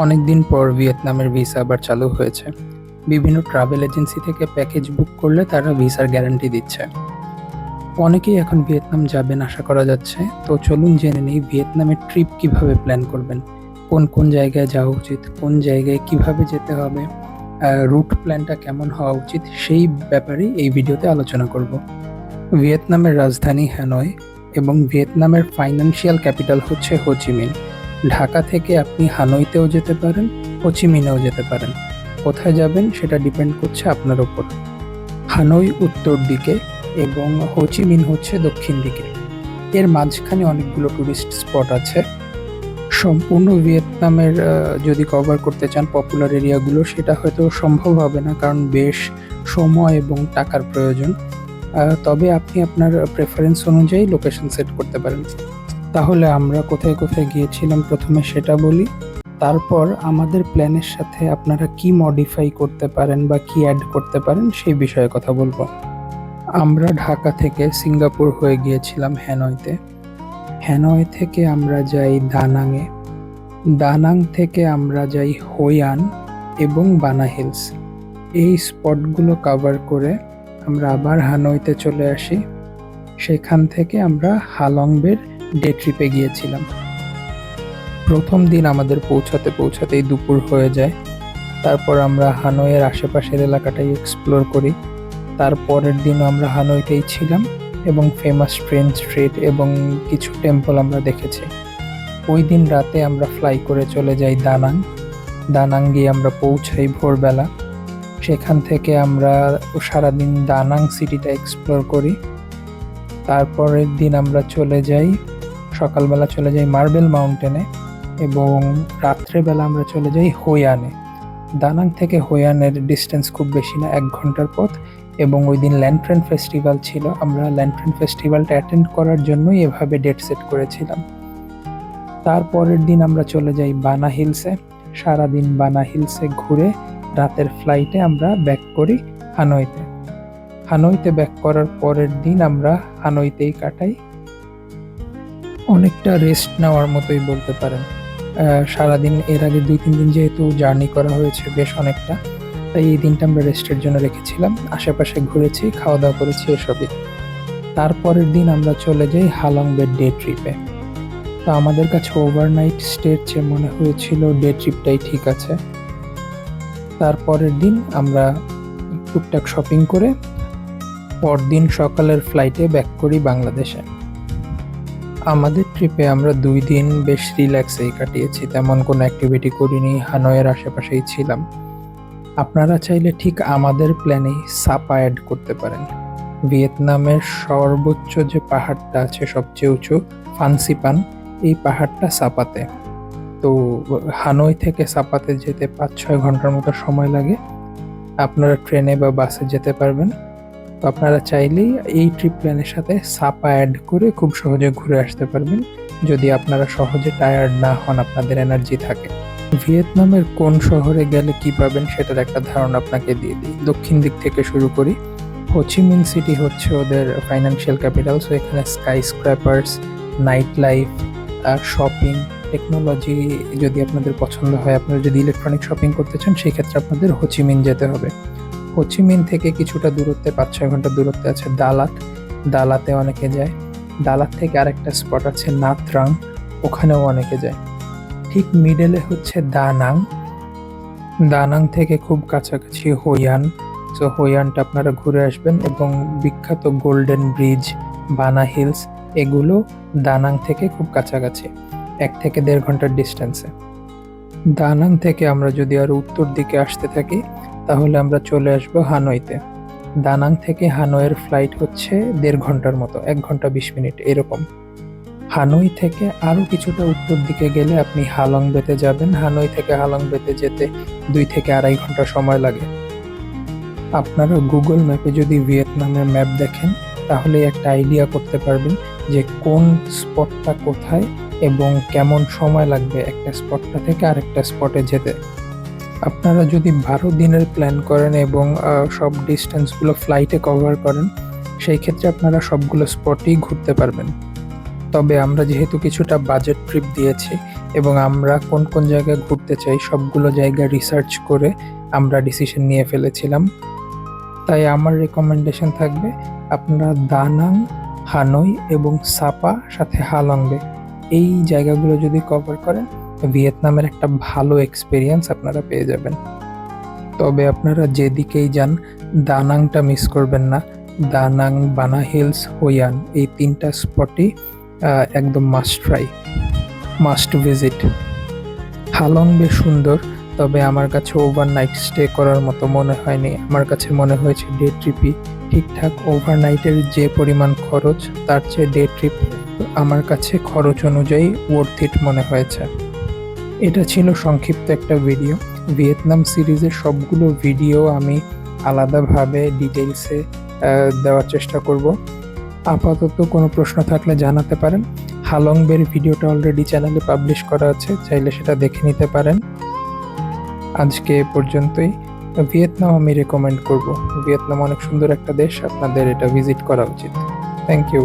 অনেকদিন পর ভিয়েতনামের ভিসা আবার চালু হয়েছে। বিভিন্ন ট্রাভেল এজেন্সি থেকে প্যাকেজ বুক করলে তারা ভিসার গ্যারান্টি দিচ্ছে। অনেকেই এখন ভিয়েতনাম যাবেন আশা করা যাচ্ছে। তো চলুন জেনে নিই ভিয়েতনামের ট্রিপ কীভাবে প্ল্যান করবেন। কোন কোন জায়গায় যাওয়া উচিত, কোন জায়গায় কীভাবে যেতে হবে রুট প্ল্যানটা কেমন হওয়া উচিত সেই ব্যাপারে এই ভিডিওতে আলোচনা করব। ভিয়েতনামের রাজধানী হ্যানয় এবং ভিয়েতনামের ফাইন্যান্সিয়াল ক্যাপিটাল হচ্ছে হোচিমিন ঢাকা থেকে আপনি হানইতেও যেতে পারেন হোচিমিনেও যেতে পারেন। কোথায় যাবেন সেটা ডিপেন্ড করছে আপনার ওপর হানই উত্তর দিকে এবং হোচিমিন হচ্ছে দক্ষিণ দিকে। এর মাঝখানে অনেকগুলো টুরিস্ট স্পট আছে। সম্পূর্ণ ভিয়েতনামের যদি কভার করতে চান পপুলার এরিয়াগুলো সেটা হয়তো সম্ভব হবে না কারণ বেশ সময় এবং টাকার প্রয়োজন। তবে আপনি আপনার প্রেফারেন্স অনুযায়ী লোকেশন সেট করতে পারেন। তাহলে আমরা কোথায় কোথায় গিয়েছিলাম প্রথমে সেটা বলি। তারপর আমাদের প্ল্যানের সাথে আপনারা কি মডিফাই করতে পারেন বা কি অ্যাড করতে পারেন সেই বিষয়ে কথা বলব। আমরা ঢাকা থেকে সিঙ্গাপুর হয়ে গিয়েছিলাম হ্যানয়তে। হ্যানয় থেকে আমরা যাই দানাংয়ে দানাং থেকে আমরা যাই হোয়ান এবং বানা হিলস। এই স্পটগুলো কভার করে আমরা আবার হানইতে চলে আসি। সেখান থেকে আমরা হালংবের ডে ট্রিপে গিয়েছিলাম। প্রথম দিন আমাদের পৌঁছাতে পৌঁছাতেই দুপুর হয়ে যায়। তারপর আমরা হানইয়ের আশেপাশের এলাকাটাই এক্সপ্লোর করি। তারপরের দিন আমরা হানইতেই ছিলাম এবং ফেমাস ট্রেন স্ট্রিট এবং কিছু টেম্পল আমরা দেখেছি। ওই দিন রাতে আমরা ফ্লাই করে চলে যাই দানাং। দানাং গিয়ে আমরা পৌঁছাই ভোরবেলা। সেখান থেকে আমরা সারাদিন দানাং সিটিটা এক্সপ্লোর করি। তারপরের দিন আমরা চলে যাই সকালবেলা চলে যাই মার্বেল মাউন্টেনে এবং রাত্রেবেলা আমরা চলে যাই হোয়ানে। দানাং থেকে হোয়ানের ডিস্টেন্স খুব বেশি না, এক ঘণ্টার পথ এবং ওই দিন ল্যান্ট্রেন ফেস্টিভ্যাল ছিল। আমরা ল্যান্ট্রেন ফেস্টিভ্যালটা অ্যাটেন্ড করার জন্যই এভাবে ডেট সেট করেছিলাম। তারপরের দিন আমরা চলে যাই বানা হিলসে। সারাদিন বানা হিলসে ঘুরে রাতের ফ্লাইটে আমরা ব্যাক করি হানইতে হানইতে ব্যাক করার পরের দিন আমরা হানইতেই কাটাই। অনেকটা রেস্ট নেওয়ার মতোই বলতে পারেন। সারাদিন এর আগে দুই, তিন দিন যেহেতু জার্নি করা হয়েছে বেশ অনেকটা, তাই এই দিনটা আমরা রেস্টের জন্য রেখেছিলাম। আশেপাশে ঘুরেছি খাওয়া দাওয়া করেছি এসবই। তারপরের দিন আমরা চলে যাই হালং বেড ডে ট্রিপে তো আমাদের কাছে ওভারনাইট স্টের চেয়ে মনে হয়েছিল ডে ট্রিপটাই ঠিক আছে। তারপরের দিন আমরা টুকটাক শপিং করে পরদিন সকালের ফ্লাইটে ব্যাক করি বাংলাদেশে। আমাদের ট্রিপে আমরা দুই দিন বেশ রিল্যাক্সেই কাটিয়েছি, তেমন কোনো অ্যাক্টিভিটি করিনি, হানয়ের আশেপাশেই ছিলাম। আপনারা চাইলে ঠিক আমাদের প্ল্যানেই সাপা অ্যাড করতে পারেন। ভিয়েতনামের সর্বোচ্চ যে পাহাড়টা আছে, সবচেয়ে উঁচু ফান্সিপান এই পাহাড়টা সাপাতে। তো হানই থেকে সাপাতে যেতে পাঁচ ছয় ঘণ্টার মতো সময় লাগে। আপনারা ট্রেনে বা বাসে যেতে পারবেন। তো আপনারা চাইলেই এই ট্রিপ প্ল্যানের সাথে সাপা অ্যাড করে খুব সহজে ঘুরে আসতে পারবেন। যদি আপনারা সহজে টায়ার্ড না হন, আপনাদের এনার্জি থাকে। ভিয়েতনামের কোন শহরে গেলে কি পাবেন সেটার একটা ধারণা আপনাকে দিয়ে দিই। দক্ষিণ দিক থেকে শুরু করি। হোচিমিন সিটি হচ্ছে ওদের ফাইন্যান্সিয়াল ক্যাপিটাল সো এখানে skyscrapers night life shopping technology যদি আপনাদের পছন্দ হয়, আপনারা যদি ইলেকট্রনিক শপিং করতে চান সেই ক্ষেত্রে আপনাদের হোচিমিন যেতে হবে। হোচিমিন থেকে কিছুটা দূরত্বে, পাঁচ ছয় ঘণ্টা দূরত্বে আছে দালাত। দালাতে অনেকে যায়। দালাত থেকে আরেকটা স্পট আছে নাথরাং, ওখানেও অনেকে যায়। ঠিক মিডলে হচ্ছে দানাং। দানাং থেকে খুব কাছাকাছি হোয়ান। সো হোয়ানটা আপনারা ঘুরে আসবেন এবং বিখ্যাত গোল্ডেন ব্রিজ বানা হিলস এগুলো দানাং থেকে খুব কাছাকাছি, এক থেকে দেড় ঘণ্টার ডিস্টেন্সে দানাং থেকে আমরা যদি আরও উত্তর দিকে আসতে থাকি তাহলে আমরা চলে আসব হানইতে। দানাং থেকে হানয়ের ফ্লাইট হচ্ছে দেড় ঘণ্টার মতো, এক ঘণ্টা বিশ মিনিট, এরকম। হানই থেকে আরও কিছুটা উত্তর দিকে গেলে আপনি হালং বেতে যাবেন। হানই থেকে হালং বেতে যেতে দুই থেকে আড়াই ঘণ্টা সময় লাগে। আপনারা গুগল ম্যাপে যদি ভিয়েতনামের ম্যাপ দেখেন, তাহলে একটা আইডিয়া করতে পারবেন যে কোন স্পটটা কোথায় এবং কেমন সময় লাগবে একটা স্পটটা থেকে আরেকটা স্পটে যেতে। আপনারা যদি বারো দিনের প্ল্যান করেন এবং সব ডিস্টেন্সগুলো ফ্লাইটে কভার করেন, সেই ক্ষেত্রে আপনারা সবগুলো স্পটেই ঘুরতে পারবেন। তবে আমরা যেহেতু কিছুটা বাজেট ট্রিপ দিয়েছি এবং আমরা কোন কোন জায়গায় ঘুরতে চাই, সবগুলো জায়গা রিসার্চ করে আমরা ডিসিশন নিয়ে ফেলেছিলাম। তাই আমার রেকমেন্ডেশন থাকবে আপনারা দানাং হানই এবং সাপা সাথে হালংবে। এই জায়গাগুলো যদি কভার করেন ভিয়েতনামের একটা ভালো এক্সপিরিয়েন্স আপনারা পেয়ে যাবেন। তবে আপনারা যেদিকেই যান, দানাংটা মিস করবেন না। দানাং বানা হিলস হোয়ান, এই তিনটা স্পটই একদম must try must visit Halong বেশ সুন্দর, তবে আমার কাছে ওভারনাইট স্টে করার মতো মনে হয়নি। আমার কাছে মনে হয়েছে ডে ট্রিপই ঠিকঠাক ওভারনাইটের যে পরিমাণ খরচ, তার চেয়ে ডে ট্রিপ আমার কাছে খরচ অনুযায়ী ওয়ার্থ ইট মনে হয়েছে। এটা ছিল সংক্ষিপ্ত একটা ভিডিও ভিয়েতনাম সিরিজের সবগুলো ভিডিও আমি আলাদাভাবে ডিটেলসে দেওয়ার চেষ্টা করব। আপাতত কোনো প্রশ্ন থাকলে জানাতে পারেন। হালং বের ভিডিওটা অলরেডি চ্যানেলে পাবলিশ করা আছে, চাইলে সেটা দেখে নিতে পারেন। আজকে এ পর্যন্তই। ভিয়েতনাম আমি রেকমেন্ড করব। ভিয়েতনাম অনেক সুন্দর একটা দেশ, আপনাদের এটা ভিজিট করা উচিত। Thank you